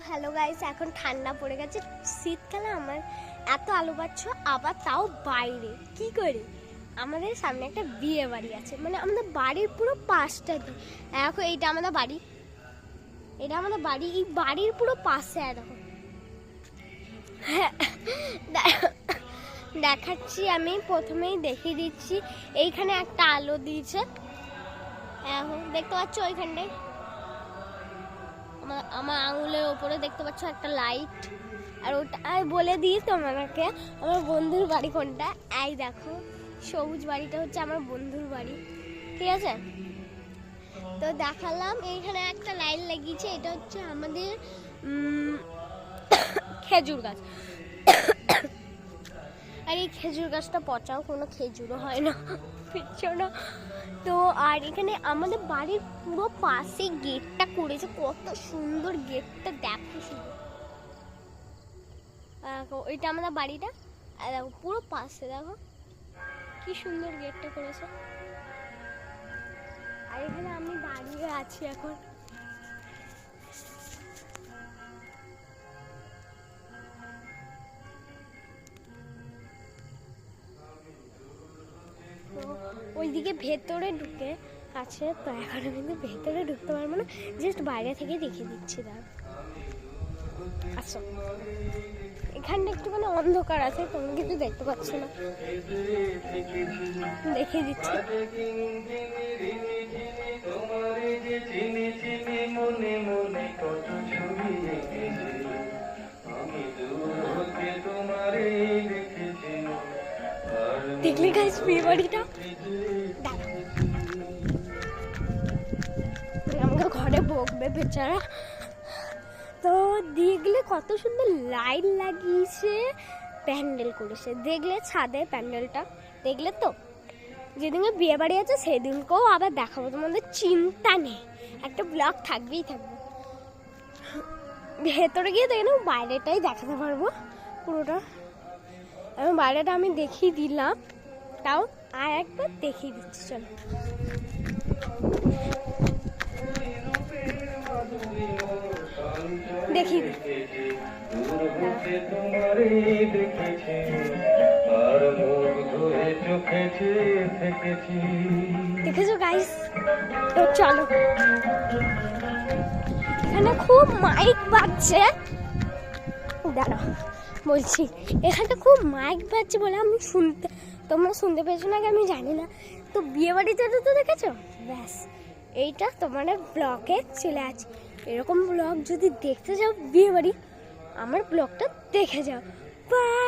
Hello guys এখন ঠান্ডা পড়ে গেছে। শীতকালে আমার এত আলু পাচ্ছ আবার তাও বাইরে। কি করে? আমাদের সামনে একটা বিয়ে বাড়ি আছে। মানে আমাদের বাড়ির পুরো পাশটা দিয়ে। এখন এইটা আমাদের বাড়ি। এটা আমাদের বাড়ি, এই বাড়ির পুরো পাশে দেখো। দে- দেখাচ্ছি আমি, প্রথমেই দেখিয়ে দিচ্ছি। এইখানে একটা আলো দিয়েছে। দেখতে পাচ্ছ ওইখানটায়? আমার আঙুলের ওপরে দেখতে পাচ্ছ একটা লাইট আর ওটা আর বলে দিই তোমাকে, আমার বন্ধুর বাড়ি কোনটা? এই দেখো, সবুজ বাড়িটা হচ্ছে আমার বন্ধুর বাড়ি। ঠিক আছে? তো দেখালাম, এইখানে একটা লাইন লাগিয়েছে, এটা হচ্ছে আমাদের খেজুর গাছ। আর এই খেজুর গাছটা পচাও, কোনো খেজুরও হয় না। বুঝছ না। তো আর এখানে আমাদের বাড়ির পুরো পাশে গেটটা করেছে, কত সুন্দর গেটটা দেখো শুধু। এটা আমাদের বাড়িটা। আর দেখো, পুরো পাশে দেখো, কি সুন্দর গেটটা করেছে। আর এখানে আমি দাঁড়িয়ে আছি এখন। তো ওইদিকে ভেতরে ঢুকে আছে, তো এখন কিন্তু ভেতরে ঢুকতে পারব না জাস্ট বাইরে থেকে দেখে দিচ্ছি দাঁড় আসো। এখানটা একটুখানি অন্ধকার আছে, তুমি কিন্তু দেখতে পাচ্ছ না। দেখে দিচ্ছি। মনে দেখলি গাইস বিয়ে বাড়িটা আমাকে ঘরে বকবে বেচারা। তো দেখলে কত সুন্দর লাইট লাগিয়েছে, প্যান্ডেল করেছে। দেখলে ছাদে প্যান্ডেলটা। দেখলে তো? যেদিনকে বিয়ে বাড়ি আছে, সেদিনকেও আবার দেখাবো। তোমাদের চিন্তা নেই। একটা ব্লগ থাকবেই থাকবে। ভেতরে গিয়ে দেখে বাইরেটাই দেখাতে পারব। পুরোটা। এবং বাইরেটা আমি দেখিয়ে দিলাম। তাও আর একবার দেখিয়ে দিচ্ছি, চলো। দেখি দেখেছি গাইস তো চলো। এখানে খুব মাইক বাজছে। দাঁড়াও, বলছি এখানটা খুব মাইক বাজছে বলে আমি শুনতে তোমরা শুনতে পেয়েছ নাকি আমি জানি না। তো বিয়ে বাড়িতে তো দেখেছ? ব্যাস, এইটা তোমার ব্লগে চলে আছে এরকম ব্লগ যদি দেখতে যাও বিয়ে বাড়ি, আমার ব্লগটা দেখে যাও। বাই